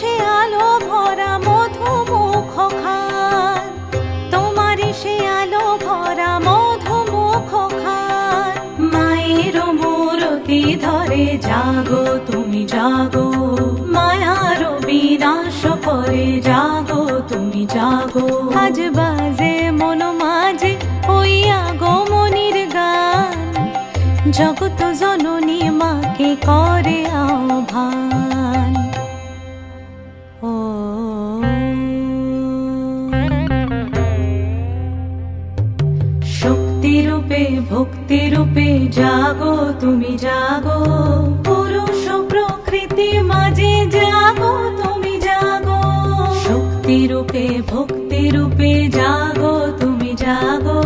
সে আলো ভরা মধু মুখ খান। তোমারই সে আলো ভরা মধু মুখ খান। মায়ের মূরতি ধরে জাগো, তুমি জাগো। মায়ার বিনাশ করে জাগো, তুমি জাগো। আজ বাজে মন মাঝে ওই আগমনির গান। জগত জননী মাকে করে আহ্বান। জাগো, তুমি জাগো, পুরুষ প্রকৃতি মাঝে জাগো, তুমি জাগো। শক্তিরূপে, ভক্তিরূপে জাগো, তুমি জাগো।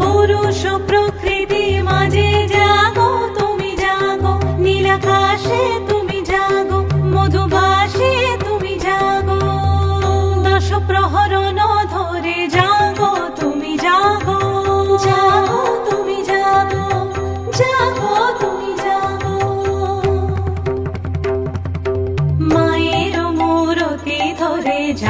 পুরুষ প্রকৃতি মাঝে জাগো, তুমি জাগো। নীলাকাশে তুমি জাগো, মধুভাসে তুমি জাগো। দশ প্রহরণ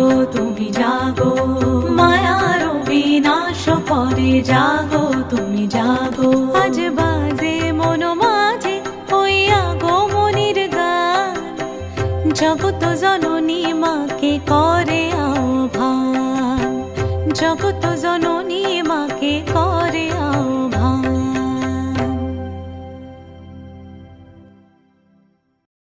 জাগো, তুমি জাগো। মায়ার বিনাশ করে জাগো, তুমি জাগো। আজ বাজে মন মাঝে ওই আগমনির গান। জগত জননী মাকে করে আহ্বান। জগত জননী